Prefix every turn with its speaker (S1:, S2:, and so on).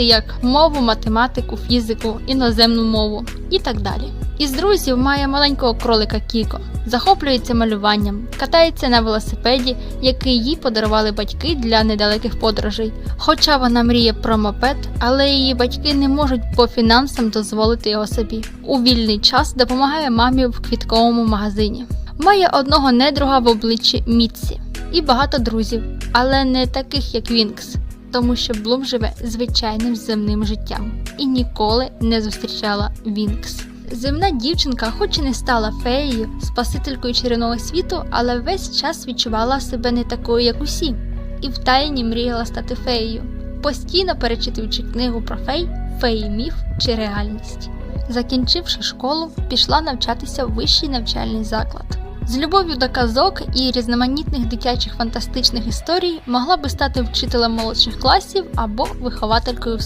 S1: предмети як мову, математику, фізику, іноземну мову і так далі. Із друзів має маленького кролика Кіко, захоплюється малюванням, катається на велосипеді, який їй подарували батьки для недалеких подорожей. Хоча вона мріє про мопед, але її батьки не можуть по фінансам дозволити його собі. У вільний час допомагає мамі в квітковому магазині. Має одного недруга в обличчі Мітсі і багато друзів, але не таких як Вінкс, тому що Блум живе звичайним земним життям і ніколи не зустрічала Вінкс. Земна дівчинка, хоч і не стала феєю, спасителькою чарівного світу, але весь час відчувала себе не такою, як усі, і втайні мріяла стати феєю, постійно перечитуючи книгу про фей, феї міф чи реальність. Закінчивши школу, пішла навчатися в вищий навчальний заклад. З любов'ю до казок і різноманітних дитячих фантастичних історій могла би стати вчителем молодших класів або вихователькою в